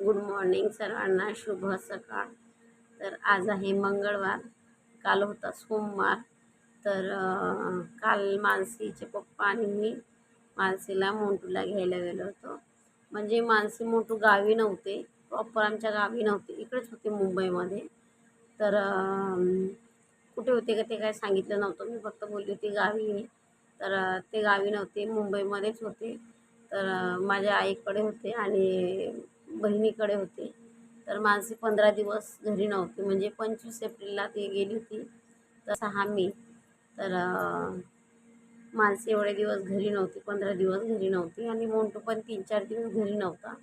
Good morning सर्वांना शुभ सकाळ. तर आज आहे मंगळवार काल होता सोमवार. तर काल मानसीचे पप्पा आणि मी मानसीला मोंटूला घ्यायला गेलो होतो. म्हणजे मानसी मोंटू गावी नव्हते प्रॉपर आमच्या गावी नव्हते इकडेच होते मुंबईमध्ये. तर कुठे होते का ते काय सांगितलं नव्हतं मी फक्त बोलली होती गावी आहे तर ते गावी नव्हते मुंबईमध्येच होते. तर माझ्या आईकडे होते आणि बहिणीकडे होते. तर मानसी पंधरा दिवस घरी नव्हती. म्हणजे पंचवीस एप्रिलला ती गेली होती. तर सहा मी. तर अं, मानसी एवढे दिवस घरी नव्हती. पंधरा दिवस घरी नव्हती. आणि मोंटू पण तीन चार दिवस घरी नव्हता.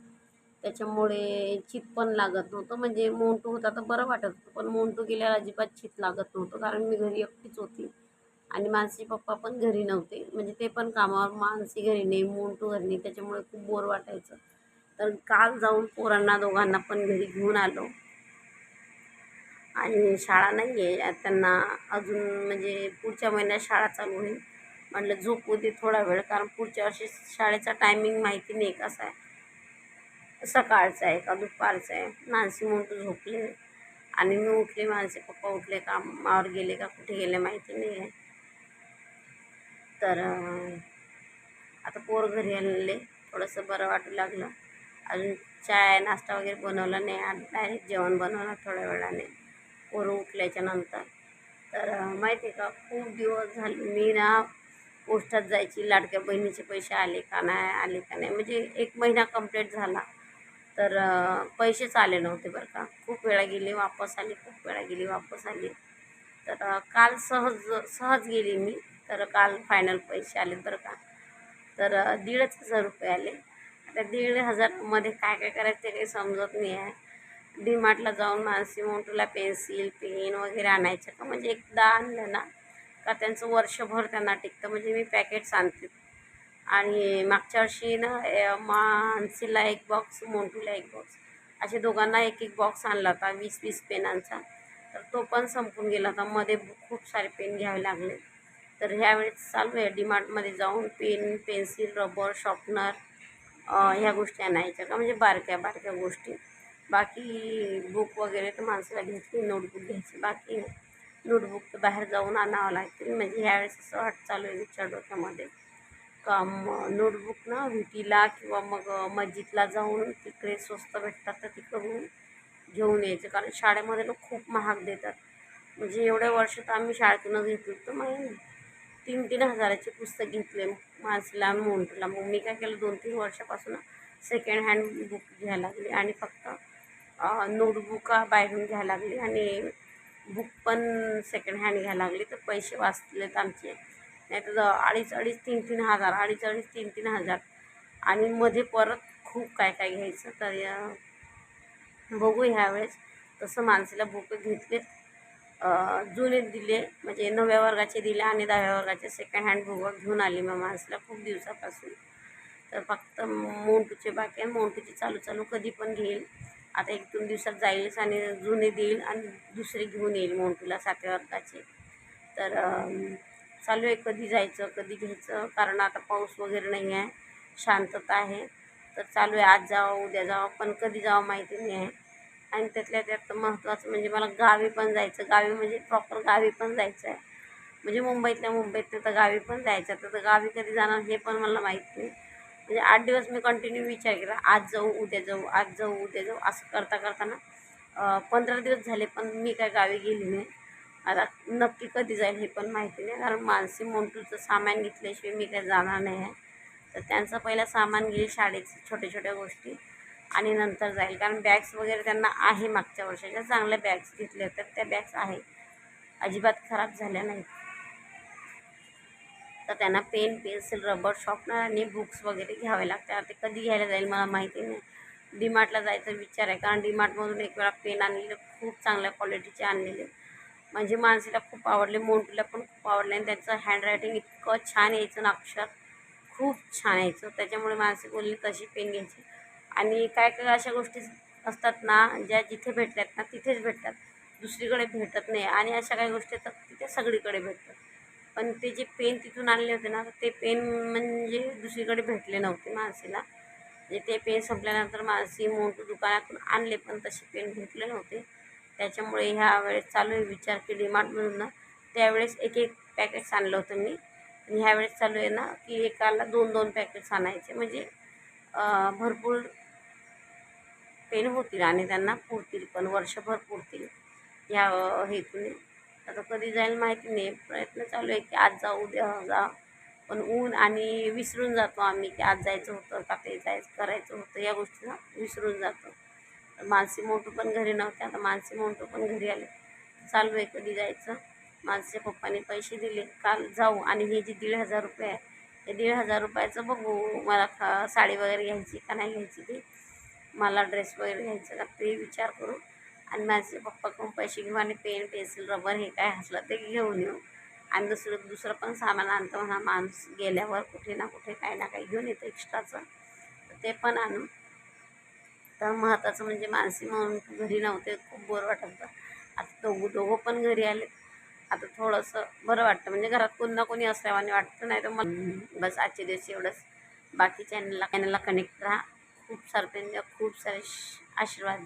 त्याच्यामुळे चित पण लागत नव्हतं. म्हणजे मोंटू होता तर बरं वाटत होतं. पण मोंटू गेल्यावर अजिबात चित लागत नव्हतं. कारण मी घरी एकटीच होती. आणि मानसी पप्पा पण घरी नव्हते. म्हणजे ते पण कामावर. मानसी घरी नाही मोंटू घरी नाही. त्याच्यामुळे खूप बोर वाटायचं. तर काल जाऊन पोरांना दोघांना पण घरी घेऊन आलो. आणि शाळा नाही आहे त्यांना अजून म्हणजे पुढच्या महिन्यात शाळा चालू होईल. म्हटलं झोपू दे थोडा वेळ कारण पुढच्या वर्षी शाळेचा टायमिंग माहिती नाही कसा आहे. सकाळचा आहे का दुपारचा आहे मानसी मोठं झोपले. आणि मी उठले माझे पप्पा उठले कामावर गेले का कुठे गेले माहिती नाही आहे. तर आता पोर घरी आलेले थोडंसं बरं वाटू लागलं. अजून चाय नाश्ता वगैरे बनवला नाही. आज डायरेक्ट जेवण बनवलं थोड्या वेळाने. पोरं उठल्याच्या नंतर. तर माहिती आहे का खूप दिवस झाले मी ना पोस्टात जायची. लाडक्या बहिणीचे पैसे आले का नाही आले का नाही. म्हणजे एक महिना कंप्लीट झाला. तर पैसेच आले नव्हते बरं का. खूप वेळा गेले वापस आले खूप वेळा गेली वापस आली. तर काल सहज सहज गेली मी. तर काल फायनल पैसे आले बरं का. तर दीडच हजार रुपये आले. त्या दीड हजारमध्ये काय काय करायचं ते काही समजत नाही आहे. डी मार्टला जाऊन मानसी मोंटूला पेन्सिल पेन वगैरे आणायचं का? म्हणजे एकदा आणलं ना का त्यांचं वर्षभर त्यांना टिकतं? म्हणजे मी पॅकेट्स आणते. आणि मागच्या वर्षी ना मानसीला एक बॉक्स मोंटूला एक बॉक्स असे दोघांना एक एक बॉक्स आणला होता वीस वीस पेनांचा. तर तो पण संपून गेला होता. मध्ये खूप सारे पेन घ्यावे लागले. तर ह्यावेळेस चालू आहे डीमार्टमध्ये जाऊन पेन पेन्सिल रबर शॉर्पनर ह्या गोष्टी आणायच्या का? म्हणजे बारक्या बारक्या गोष्टी. बाकी बुक वगैरे तर माणसाला घ्यायची नोटबुक घ्यायची. बाकी नोटबुक तर बाहेर जाऊन आणावं लागतील. म्हणजे ह्यावेळेस असं वाट चालू आहे विचार डोक्यामध्ये. का नोटबुक ना विटीला किंवा मग मस्जिदला जाऊन तिकडे स्वस्त भेटतात तर तिकडून घेऊन यायचं. कारण शाळेमध्ये लोक खूप महाग देतात. म्हणजे एवढ्या वर्ष तर आम्ही शाळेतूनच घेतली तर मग तीन तीन हजाराचे पुस्तक घेतले माणसाला मोंटला मग मी काय केलं दोन तीन वर्षापासून सेकंड हँड बुक घ्यायला लागली आणि फक्त नोटबुका बाहेरून घ्यायला लागली आणि बुक पण सेकंड हँड घ्यायला लागली. तर पैसे वाचलेत आमचे. नाही तर अडीच अडीच तीन तीन हजार अडीच अडीच तीन तीन हजार. आणि मध्ये परत खूप काय काय घ्यायचं तर बघू ह्यावेळेस. तसं माणसाला बुक घेतलेत. जुने दिले म्हणजे नवव्या वर्गाचे दिले आणि दहाव्या वर्गाचे सेकंड हँड बुक घेऊन आली मग माणसाला खूप दिवसापासून. तर फक्त मोंटूचे बाकी आहे. मोंटूचे चालू चालू कधी पण घेईल. आता एक दोन दिवसात जाईलच आणि जुने देईल आणि दुसरे घेऊन येईल मोंटूला सातव्या वर्गाचे. तर चालू आहे कधी जायचं कधी घ्यायचं कारण आता पाऊस वगैरे नाही आहे. शांतता आहे. तर चालू आहे. आज जावं उद्या जावं पण कधी जावं माहिती नाही आहे. आणि त्यातल्या त्यात महत्त्वाचं म्हणजे मला गावी पण जायचं. गावी म्हणजे प्रॉपर म्हणजे गावी पण जायचं आहे म्हणजे मुंबईतल्या मुंबईत तर गावी पण जायचं. आहे. तर गावी कधी जाणार हे पण मला माहीत नाही. म्हणजे आठ दिवस मी कंटिन्यू विचार केला. आज जाऊ उद्या जाऊ आज जाऊ उद्या जाऊ असं करता करताना पंधरा दिवस झाले पण मी काय गावी गेली नाही. आता नक्की कधी जाईल हे पण माहिती नाही. कारण मानसी मोंटूचं सामान घेतल्याशिवाय मी काय जाणार नाही आहे. तर त्यांचं पहिलं सामान घेईल शाळेचं छोट्या छोट्या गोष्टी. आणि नंतर जाईल. कारण बॅग्स वगैरे त्यांना आहे मागच्या वर्षाच्या. चांगल्या बॅग्स घेतल्या तर त्या बॅग्स आहे. अजिबात खराब झाल्या नाहीत. तर त्यांना पेन पेन्सिल रबर शॉर्पनर आणि बुक्स वगैरे घ्यावे लागतात. ते कधी घ्यायला जाईल मला माहिती नाही. डीमार्टला जायचा विचार आहे. कारण डीमार्टमधून एक वेळा पेन आणलेले खूप चांगल्या क्वालिटीचे आणलेले. म्हणजे माणसाला खूप आवडले. मोंटूला पण खूप आवडले. आणि त्यांचं हँडरायटिंग इतकं छान यायचं ना अक्षर. खूप छान यायचं. त्याच्यामुळे माणसे बोलली तशी पेन घ्यायची? आणि काय काय अशा गोष्टी असतात ना ज्या जिथे भेटतात ना तिथेच भेटतात. दुसरीकडे भेटत नाही आणि अशा काही गोष्टी तर तिथे सगळीकडे भेटतात. पण ते जे पेन तिथून आणले होते ना ते पेन म्हणजे दुसरीकडे भेटले नव्हते माणसीला. म्हणजे ते पेन संपल्यानंतर मानसी मोठू दुकानातून आणले पण तसे पेन भेटले नव्हते. त्याच्यामुळे ह्या वेळेस चालू आहे विचार की डीमार्टमधून ना त्यावेळेस एक एक पॅकेट्स आणलं होतं मी. आणि ह्यावेळेस चालू आहे ना की एकाला दोन दोन पॅकेट्स आणायचे. म्हणजे भरपूर पेन होतील आणि त्यांना पुरतील पण वर्षभर पुरतील ह्या हेतून हेतूने. आता कधी जाईल माहिती नाही. प्रयत्न चालू आहे की आज जाऊ उद्या जा. पण ऊन आणि विसरून जातो आम्ही की आज जायचं होतं का ते जायचं करायचं होतं या गोष्टीला विसरून जातो. मानसी मोठू पण घरी नव्हते आता मानसी मोठू पण घरी आले. चालू आहे कधी जायचं? मानसीच्या पप्पाने पैसे दिले. काल जाऊ आणि हे जे दीड हजार रुपये आहे हे दीड हजार रुपयाचं बघू मला खा साडी वगैरे घ्यायची का नाही घ्यायची ते. मला ड्रेस वगैरे घ्यायचं का ते विचार करू. आणि माझे पप्पाकडून पैसे घेऊ आणि पेन पेन्सिल रबर हे काय असलं ते घेऊन येऊ. आणि दुसरं दुसरं पण सामान आणतो म्हणा माणूस गेल्यावर कुठे ना कुठे काही ना काही घेऊन येतं एक्स्ट्राचं तर ते पण आणू. तर महत्त्वाचं म्हणजे मानसी म्हणून घरी नव्हते खूप बोर वाटत होतं. आता दोघं दोघं पण घरी आले आता थोडंसं बरं वाटतं. म्हणजे घरात कोण ना कोणी असल्यावाने वाटतं नाही तर मग बस आजचे दिवशी एवढंच. बाकी चॅनलला चॅनलला कनेक्ट राहा. खूप सारे खूप सारे श- आशीर्वाद